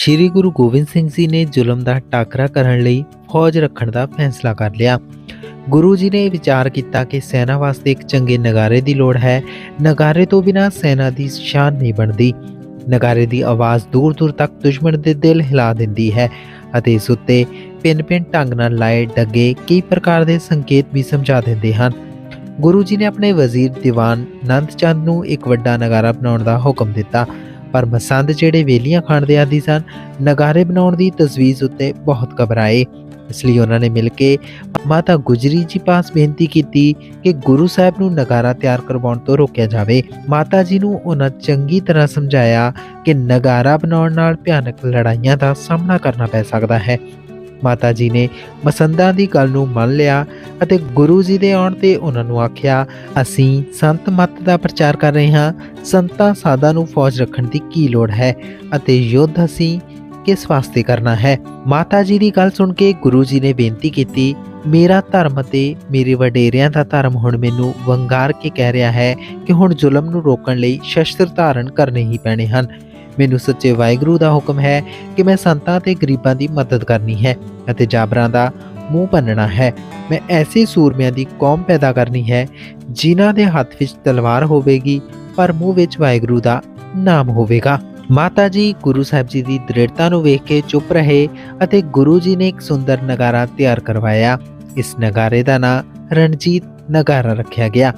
ਸ਼੍ਰੀ ਗੁਰੂ ਗੋਬਿੰਦ ਸਿੰਘ ਜੀ ਨੇ ਜ਼ੁਲਮ ਦਾ ਟਾਕਰਾ ਕਰਨ ਲਈ ਫੌਜ ਰੱਖਣ ਦਾ ਫੈਸਲਾ ਕਰ ਲਿਆ। ਗੁਰੂ ਜੀ ਨੇ ਵਿਚਾਰ ਕੀਤਾ ਕਿ ਸੈਨਾ ਵਾਸਤੇ ਇੱਕ ਚੰਗੇ ਨਗਾਰੇ ਦੀ ਲੋੜ ਹੈ। ਨਗਾਰੇ ਤੋਂ ਬਿਨਾ ਸੈਨਾ ਦੀ ਸ਼ਾਨ ਨਹੀਂ ਬਣਦੀ। ਨਗਾਰੇ ਦੀ ਆਵਾਜ਼ ਦੂਰ ਦੂਰ ਤੱਕ ਦੁਸ਼ਮਣ ਦੇ ਦਿਲ ਹਿਲਾ ਦਿੰਦੀ ਹੈ ਅਤੇ ਇਸ ਉੱਤੇ ਪਿੰਨ-ਪਿੰਨ ਢੰਗ ਨਾਲ ਲਾਏ ਡੱਗੇ ਕਈ ਪ੍ਰਕਾਰ ਦੇ ਸੰਕੇਤ ਵੀ ਸਮਝਾ ਦਿੰਦੇ ਹਨ। ਗੁਰੂ ਜੀ ਨੇ ਆਪਣੇ ਵਜ਼ੀਰ ਦੀਵਾਨ ਨੰਦ ਚੰਦ ਨੂੰ ਇੱਕ ਵੱਡਾ ਨਗਾਰਾ ਬਣਾਉਣ ਦਾ ਹੁਕਮ ਦਿੱਤਾ। ਪਰ ਮਸੰਦ ਜਿਹੜੇ ਵੇਲੀਆਂ ਖਾਣ ਦੇ ਆਦੀ ਸਨ, ਨਗਾਰੇ ਬਣਾਉਣ ਦੀ ਤਜਵੀਜ਼ ਉੱਤੇ ਬਹੁਤ ਘਬਰਾਏ। ਇਸ ਲਈ ਉਹਨਾਂ ਨੇ ਮਿਲ ਕੇ ਮਾਤਾ ਗੁਜਰੀ ਜੀ ਪਾਸ ਬੇਨਤੀ ਕੀਤੀ ਕਿ ਗੁਰੂ ਸਾਹਿਬ ਨੂੰ ਨਗਾਰਾ ਤਿਆਰ ਕਰਵਾਉਣ ਤੋਂ ਰੋਕਿਆ ਜਾਵੇ। ਮਾਤਾ ਜੀ ਨੂੰ ਉਹਨਾਂ ਚੰਗੀ ਤਰ੍ਹਾਂ ਸਮਝਾਇਆ ਕਿ ਨਗਾਰਾ ਬਣਾਉਣ ਨਾਲ ਭਿਆਨਕ ਲੜਾਈਆਂ ਦਾ ਸਾਹਮਣਾ ਕਰਨਾ ਪੈ ਸਕਦਾ ਹੈ। ਮਾਤਾ ਜੀ ਨੇ ਮਸੰਦਾਂ ਦੀ ਗੱਲ ਨੂੰ ਮੰਨ ਲਿਆ ਅਤੇ ਗੁਰੂ ਜੀ ਦੇ ਆਉਣ ਤੇ ਉਹਨਾਂ ਨੂੰ ਆਖਿਆ, ਅਸੀਂ ਸੰਤ ਮਤ ਦਾ ਪ੍ਰਚਾਰ ਕਰ ਰਹੇ ਹਾਂ। ਸੰਤਾਂ ਸਾਧਾਂ ਨੂੰ ਫੌਜ ਰੱਖਣ ਦੀ ਕੀ ਲੋੜ ਹੈ ਅਤੇ ਯੁੱਧ ਅਸੀਂ ਕਿਸ ਵਾਸਤੇ ਕਰਨਾ ਹੈ? ਮਾਤਾ ਜੀ ਦੀ ਗੱਲ ਸੁਣ ਕੇ ਗੁਰੂ ਜੀ ਨੇ ਬੇਨਤੀ ਕੀਤੀ, ਮੇਰਾ ਧਰਮ ਅਤੇ ਮੇਰੇ ਵਡੇਰਿਆਂ ਦਾ ਧਰਮ ਹੁਣ ਮੈਨੂੰ ਵੰਗਾਰ ਕੇ ਕਹਿ ਰਿਹਾ ਹੈ ਕਿ ਹੁਣ ਜ਼ੁਲਮ ਨੂੰ ਰੋਕਣ ਲਈ ਸ਼ਸਤਰ ਧਾਰਨ ਕਰਨੇ ਹੀ ਪੈਣੇ ਹਨ। ਮੈਨੂੰ ਸੱਚੇ ਵਾਹਿਗੁਰੂ ਦਾ ਹੁਕਮ ਹੈ ਕਿ ਮੈਂ ਸੰਤਾਂ ਤੇ ਗਰੀਬਾਂ ਦੀ ਮਦਦ ਕਰਨੀ ਹੈ ਅਤੇ ਜਾਬਰਾਂ ਦਾ ਮੂੰਹ ਭੰਨਣਾ ਹੈ। ਮੈਂ ਐਸੇ ਸੂਰਮਿਆਂ ਦੀ ਕੌਮ ਪੈਦਾ ਕਰਨੀ ਹੈ, ਜਿਨ੍ਹਾਂ ਦੇ ਹੱਥ ਵਿੱਚ ਤਲਵਾਰ ਹੋਵੇਗੀ, ਪਰ ਮੂੰਹ ਵਿੱਚ ਵਾਹਿਗੁਰੂ ਦਾ ਨਾਮ ਹੋਵੇਗਾ। ਮਾਤਾ ਜੀ, ਗੁਰੂ ਸਾਹਿਬ ਜੀ ਦੀ ਦ੍ਰਿੜਤਾ ਨੂੰ ਵੇਖ ਕੇ ਚੁੱਪ ਰਹੇ ਅਤੇ ਗੁਰੂ ਜੀ ਨੇ ਇੱਕ ਸੁੰਦਰ ਨਗਾਰਾ ਤਿਆਰ ਕਰਵਾਇਆ। ਇਸ ਨਗਾਰੇ ਦਾ ਨਾਂ ਰਣਜੀਤ ਨਗਾਰਾ ਰੱਖਿਆ ਗਿਆ।